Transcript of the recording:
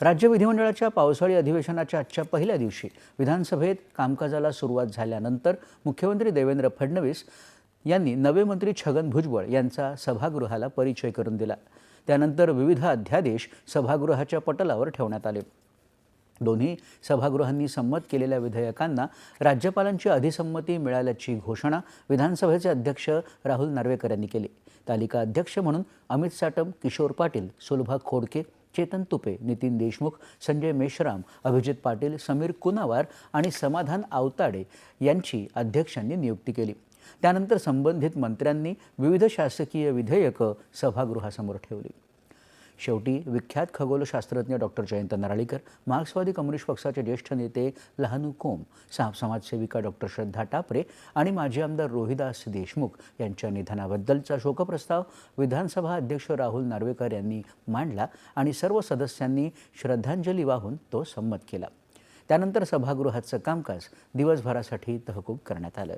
राज्य विधिमंडळाच्या पावसाळी अधिवेशनाच्या आजच्या पहिल्या दिवशी विधानसभेत कामकाजाला सुरुवात झाल्यानंतर मुख्यमंत्री देवेंद्र फडणवीस यांनी नवे मंत्री छगन भुजबळ यांचा सभागृहाला परिचय करून दिला. त्यानंतर विविध अध्यादेश सभागृहाच्या पटलावर ठेवण्यात आले. दोन्ही सभागृहांनी संमत केलेल्या विधेयकांना राज्यपालांची अधिसंमती मिळाल्याची घोषणा विधानसभेचे अध्यक्ष राहुल नार्वेकर यांनी केली. तालिका अध्यक्ष म्हणून अमित साटम किशोर पाटील सुलभा खोडके चेतन तुपे नितीन देशमुख संजय मेश्राम अभिजित पाटील समीर कुनावार आणि समाधान आवताडे यांची अध्यक्षांनी नियुक्ती केली. त्यानंतर संबंधित मंत्र्यांनी विविध शासकीय विधेयकं सभागृहासमोर ठेवली. शेवटी विख्यात खगोलशास्त्रज्ञ डॉक्टर जयंत नराळीकर मार्क्सवादी कम्युनिस्ट पक्षाचे ज्येष्ठ नेते लहानू कोम सा समाजसेविका डॉक्टर श्रद्धा टापरे आणि माजी आमदार रोहिदास देशमुख यांच्या निधनाबद्दलचा शोकप्रस्ताव विधानसभा अध्यक्ष राहुल नार्वेकर यांनी मांडला आणि सर्व सदस्यांनी श्रद्धांजली वाहून तो संमत केला. त्यानंतर सभागृहाचं कामकाज दिवसभरासाठी तहकूब करण्यात आलं.